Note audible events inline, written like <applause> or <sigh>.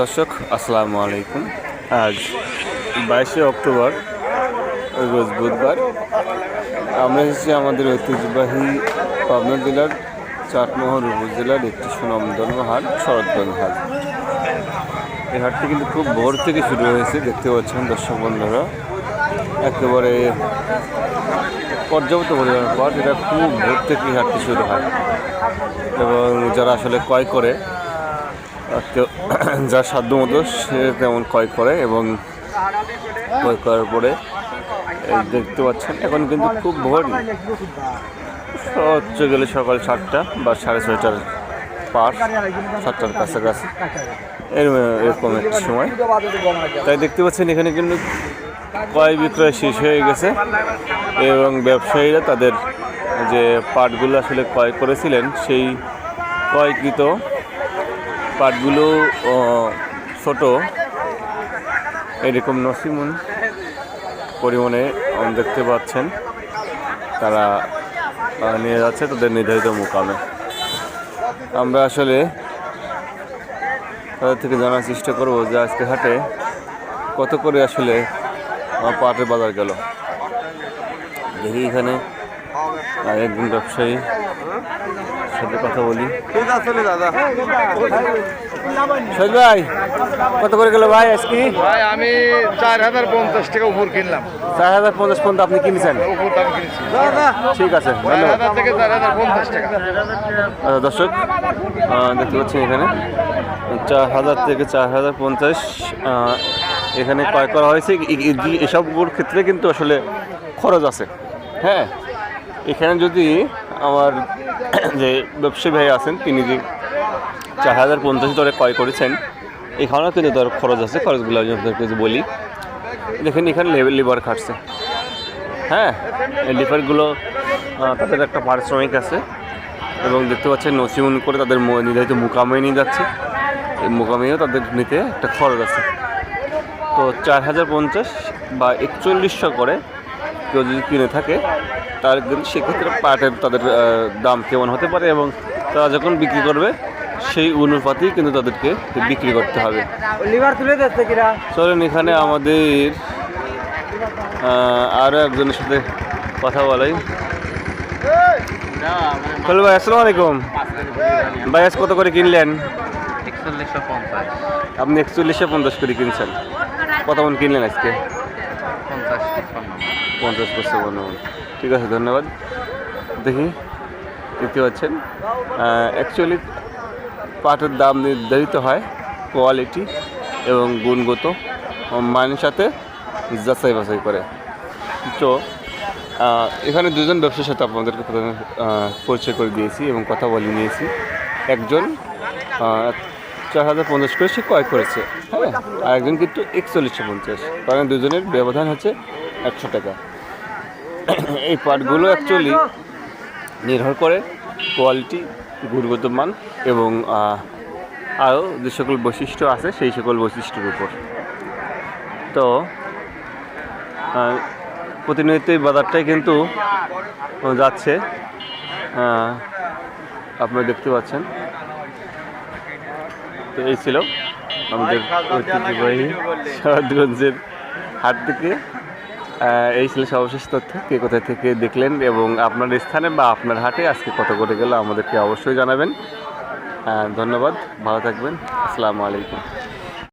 দর্শক, আসসালামু আলাইকুম। আজ বাইশে অক্টোবর, রোজ বুধবার। আমরা এসেছি আমাদের ঐতিহ্যবাহী পাবনা জেলার চাটমোহর উপজেলার একটি সুনামধন্য হাট শরৎগঞ্জ হাট। এই হাটটি কিন্তু খুব ভোর থেকে শুরু হয়েছে, দেখতে পাচ্ছেন দর্শক বন্ধুরা। একেবারে পর্যাপ্ত পরিমাণ পর এটা খুব ভোর থেকে হাটটি শুরু হয়। এবং যারা আসলে ক্রয় করে <clears throat> যার সাধ্য মতো সে তেমন ক্রয় করে এবং ক্রয় করার পরে দেখতে পাচ্ছেন, এখন কিন্তু খুব ভোর হচ্ছে গেলে সকাল সাতটা বা সাড়ে ছয়টার পার, সাতটার কাছাকাছি। এরকম একটা সময়। তাই দেখতে পাচ্ছেন, এখানে কিন্তু ক্রয় বিক্রয় শেষ হয়ে গেছে এবং ব্যবসায়ীরা তাদের যে পাটগুলো আসলে ক্রয় করেছিলেন, সেই ক্রয়কৃত পাটগুলো ছোট। এরকম নসিমন পরিমাণে দেখতে পাচ্ছেন। তারা নিয়ে যাচ্ছে তাদের নির্ধারিত মোকামে। আমরা আসলে তাদের থেকে জানার চেষ্টা করব যে আজকে হাটে কত করে আসলে পাটের বাজার গেল। দেখি এখানে আহ, একজন ব্যবসায়ী। সাথে কথা বলি। দাদা সৈদ ভাই কত করে গেল ভাই আজকে? ভাই আমি চার হাজার পঞ্চাশ টাকা উপর কিনলাম। চার হাজার পঞ্চাশ পর্যন্ত আপনি কিনেছেন? ঠিক আছে থেকে চার হাজার পঞ্চাশ টাকা। আচ্ছা, দর্শক দেখতে পাচ্ছেন এখানে। চার হাজার থেকে চার হাজার পঞ্চাশ এখানে ক্রয় করা হয়েছে। এসবগুলোর ক্ষেত্রে কিন্তু আসলে খরচ আছে। হ্যাঁ? এখানে যদি আমার যে ব্যবসায়ী ভাই আছেন, তিনি যে চার হাজার পঞ্চাশ দরে ক্রয় করেছেন, এখানেও কিন্তু দর খরচ আছে, খরচগুলো আমি আপনাদেরকে বলি। দেখেন, এখানে লেবার লিভার খাটছে। হ্যাঁ এই লিভারগুলো তাদের একটা পারিশ্রমিক আছে। এবং দেখতে পাচ্ছেন, নসিমন করে তাদের নির্ধারিত মুকামে নিয়ে যাচ্ছে। এই মুকামেও তাদের নিতে একটা খরচ আছে। তো চার হাজার পঞ্চাশ বা একচল্লিশশো করে কেউ যদি কিনে থাকে তার সেক্ষেত্রে পাটের তাদের দাম কেমন হতে পারে এবং তারা যখন বিক্রি করবে সেই অনুপাতেই কিন্তু তাদেরকে বিক্রি করতে হবে। লিভার তুলে দিচ্ছে কিরা চলেন এখানে আমাদের আরও একজনের সাথে কথা বলাই। হ্যালো ভাই আসসালামু আলাইকুম। ভাই আজ কত করে কিনলেন? আপনি একচল্লিশশো পঞ্চাশ করে কিনছেন। কত মন কিনলেন আজকে? পঞ্চাশ পঞ্চাশ মন। ঠিক আছে, ধন্যবাদ। দেখি, দেখতে পাচ্ছেন। অ্যাকচুয়ালি পাটের দাম নির্ধারিত হয় কোয়ালিটি এবং গুণগত। মানের সাথে যাচাই বাছাই করে। তো এখানে দুজন ব্যবসার সাথে আপনাদেরকে প্রথমে পরিচয় করে দিয়েছি এবং কথা বলে নিয়েছি। একজন চার হাজার পঞ্চাশ করে সে ক্রয় করেছে হ্যাঁ? আর একজন কিন্তু একচল্লিশশো পঞ্চাশ। কারণ দুজনের ব্যবধান হচ্ছে একশো টাকা। এই পাটগুলো অ্যাকচুয়ালি নির্ভর করে কোয়ালিটি গুণগত মান এবং আরও যে সকল বৈশিষ্ট্য আছে সেই সকল বৈশিষ্ট্যের উপর। তো প্রতিনিয়ত এই বাজারটাই কিন্তু যাচ্ছে। আপনারা দেখতে পাচ্ছেন। তো এই ছিল আমাদের ঐতিহ্যবাহী শরৎগঞ্জের হাট থেকে এই ছিল সর্বশেষ তথ্য। কে কোথায় থেকে দেখলেন এবং আপনার স্থানে বা আপনার হাটে আজকে কত করে গেল আমাদেরকে অবশ্যই জানাবেন। ধন্যবাদ, ভালো থাকবেন। আসসালামু আলাইকুম।